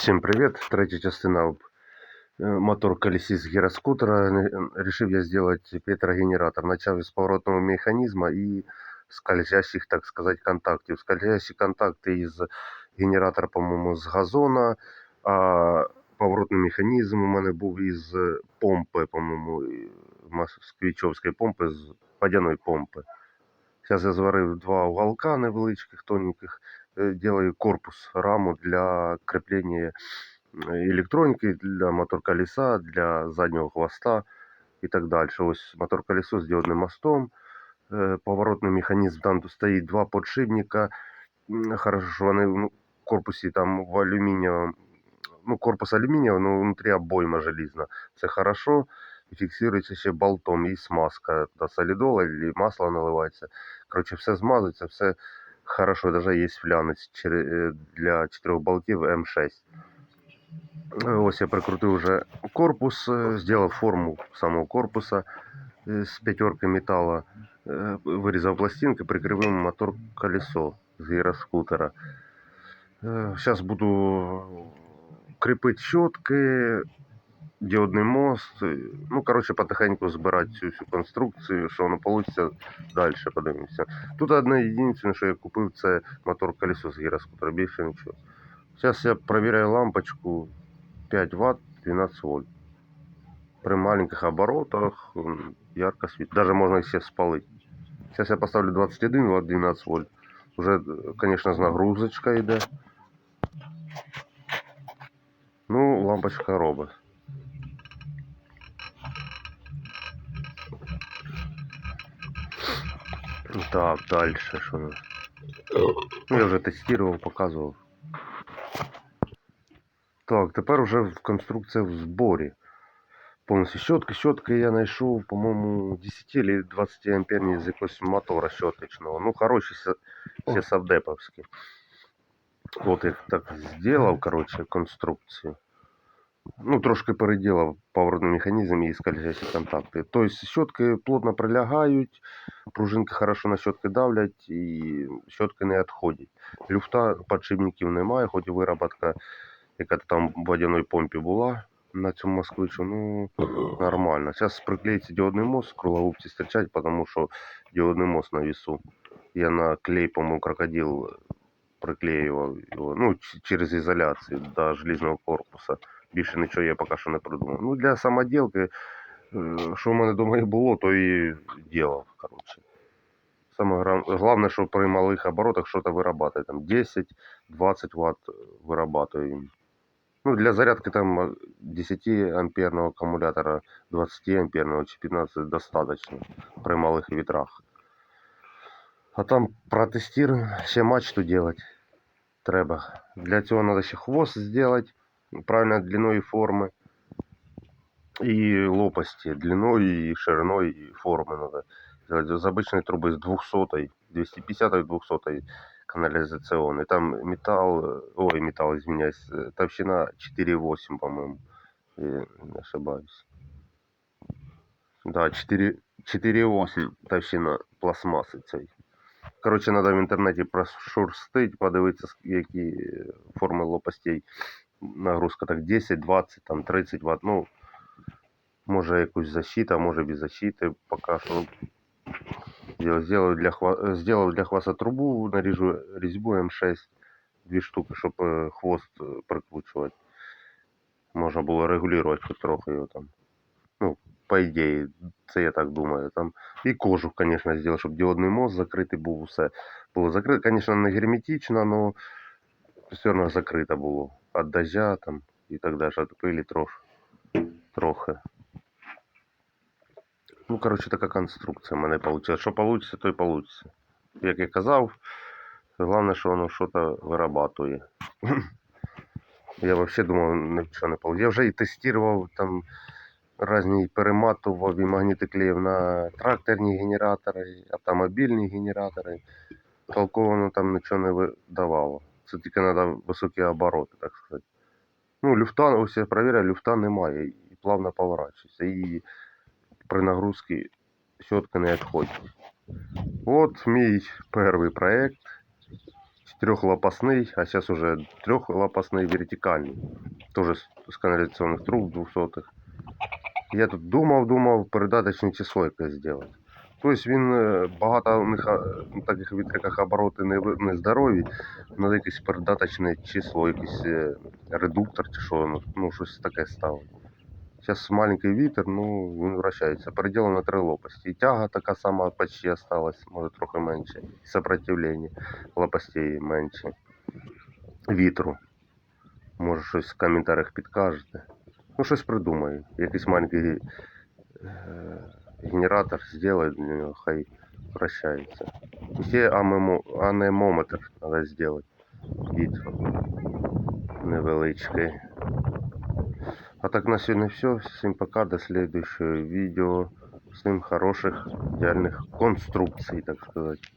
Всім привіт! Третя частина об е, мотор колесист гироскутера. Е, Решив я сделать петрогенератор. Начав із поворотного механизма и скользящих, так сказать, контактів. Скользящі контакти із генератора, по-моєму, з газона, а поворотний механізм у мене був із помпи, по-моєму, і москвичовської помпи, з водяної помпи. Зараз я зварив два уголка невеличких, тоненьких. Э, делаю корпус, раму для крепления электроники, для мотор колеса, для заднего хвоста и так дальше. Ось мотор колесо з діодним мостом, э, поворотний механізм, там стоїть два подшипника. Хорошо, що вони ну, в корпусі там в алюмінієвому, ну, корпус алюмінієвий, но внутрі обойма желізна. Це хорошо. І фіксується ще болтом і смазка. Та солідол або масло наливається. Коротше, все змазується, все хорошо, даже є флянець э, для 4 болтів М6. Ось я прикрутив вже корпус, зробив форму самого корпуса з п'ятерки металу, вирізав пластинки, прикріпив мотор колесо з гіроскутера. Зараз буду кріпити щотки, діодний мост. Ну, коротше, потихеньку збирати цю всю конструкцію, що воно вийде далі, подивимося. Тут одне єдине, що я купив, це мотор колесо з гіроскутера, більше нічого. Зараз я проверяю лампочку 5 Вт 12 вольт. При маленьких оборотах ярко світить. Даже можна їх ще спалити. Сейчас я поставлю 21 Вт 12 вольт. Уже, конечно, з нагрузочкою йде. Ну, лампочка робить. Так, дальше что у нас? Ну, я вже тестував, показував. Так, тепер вже конструкція в зборі. Повністю щотки. Щотки я знайшов, по-моєму, 10 или 20 амперні з якогось мотора щоточного. Ну, хороші ще савдеповські. От я так зробив, короче, конструкцію. Ну, трошки переділав поворотний механізм і скользящі контакти. Тобто щотки плотно прилягають, пружинки хорошо на щотки давлять і щотки не відходять. Люфта подшипників немає, хоч і вироботка, яка там в водяній помпі була на цьому москвичу, ну нормально. Зараз приклеїться діодний мост, круглогубці стирчать, тому що діодний мост на весу. Я на клей, по-моєму, крокодил приклеював його, ну, через ізоляцію до железного корпуса. Більше нічого я поки що не придумав. Ну, для самоділки, що в мене вдома і було, то і ділав. коротше. Саме головне, що при малих оборотах щось вирабатує. Там 10-20 Вт вирабатує. Ну, для зарядки там 10 амперного аккумулятора, 20 амперного чи 15 достаточно при малих вітрах. А там протестируем, ще мачту делать треба. Для цього треба ще хвост зробити правильной длиной и формы. И лопасти длиной и шириной и формы надо сделать. Из обычной трубы с 200, 250 и 200 канализационной. Там металл, ой, металл, извиняюсь, толщина 4,8, по-моему, не ошибаюсь. Да, 4,8 толщина пластмассы цей. Короче, надо в інтернеті прошурстить, подивитися, які форми лопастей нагрузка так 10, 20, там 30 Вт. Ну, може якусь защита, може без защиты. Пока що сделаю для, хва... сделаю для хвоста трубу, наріжу різьбу М6, дві штуки, щоб э, хвост э, прикручувати. Можна було регулювати хоч трохи його там. Ну, по ідеї, це я так думаю. Там. І кожух, звісно, зробив, щоб діодний мост закритий був, все. Було закрито, звісно, не герметично, але все одно закрито було Від дождя там і так далі, від пилі трохи. трохи. Ну, коротше, така конструкція в мене вийшла. Що вийде, то й вийде. Як я казав, головне, що воно щось вирабатує. Я взагалі думав, нічого не вийде. Я вже і тестував там різні перематував і магніти клеїв на тракторні генератори, автомобільні генератори. Толково там нічого не видавало. Це тільки треба високі обороти, так сказати. Ну, люфта, ось я перевіряю, люфта немає і плавно поворачується. І при нагрузці щотка не відходить. От мій перший проєкт. четырехлопастный, а сейчас уже трехлопастный вертикальный. Тоже с, з каналізаційних труб 200 Я тут думав, думав передаточне число якесь зробити. Тобто він е, багато у них на таких вітриках обороти не, не здорові, треба якесь передаточне число, якийсь е, редуктор чи що, ну, ну щось таке ставить. Зараз маленький вітер, ну він вращається. Переділо на три лопасті. І тяга така сама почти осталась, може трохи менше. І сопротивлення лопастей менше. Вітру. Може щось в коментарях підкажете. Ну, щось придумаю. Якийсь маленький е, генератор зробити для нього, хай вращається. І ще амемо- анемометр треба зробити. Вітру. Невеличкий. А так на сегодня все. Всем пока. До следующего видео. Всем хороших, идеальных конструкций, так сказать.